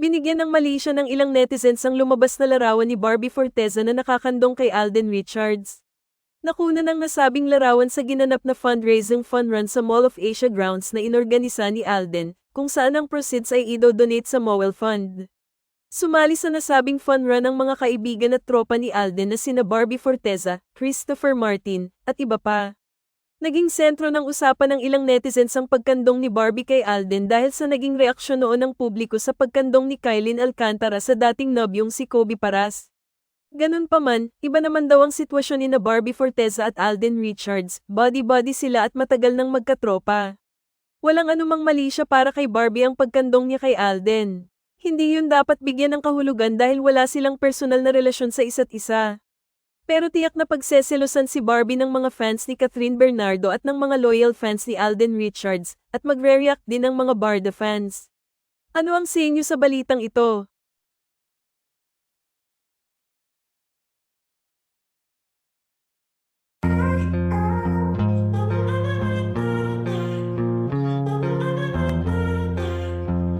Binigyan ng mali siya ng ilang netizens ang lumabas na larawan ni Barbie Forteza na nakakandong kay Alden Richards. Nakuna ng nasabing larawan sa ginanap na fundraising fund run sa Mall of Asia grounds na inorganisa ni Alden, kung saan ang proceeds ay ido-donate sa Mowel Fund. Sumali sa nasabing fun run ang mga kaibigan at tropa ni Alden na sina Barbie Forteza, Christopher Martin, at iba pa. Naging sentro ng usapan ng ilang netizens ang pagkandong ni Barbie kay Alden dahil sa naging reaksyon noon ng publiko sa pagkandong ni Kylin Alcantara sa dating nobyong si Kobe Paras. Ganun pa man, iba naman daw ang sitwasyon ni na Barbie Forteza at Alden Richards, body-body sila at matagal nang magkatropa. Walang anumang mali siya para kay Barbie ang pagkandong niya kay Alden. Hindi yun dapat bigyan ng kahulugan dahil wala silang personal na relasyon sa isa't isa. Pero tiyak na pagseselosan si Barbie ng mga fans ni Catherine Bernardo at ng mga loyal fans ni Alden Richards, at magre-react din ng mga Barda fans. Ano ang sa inyo sa balitang ito?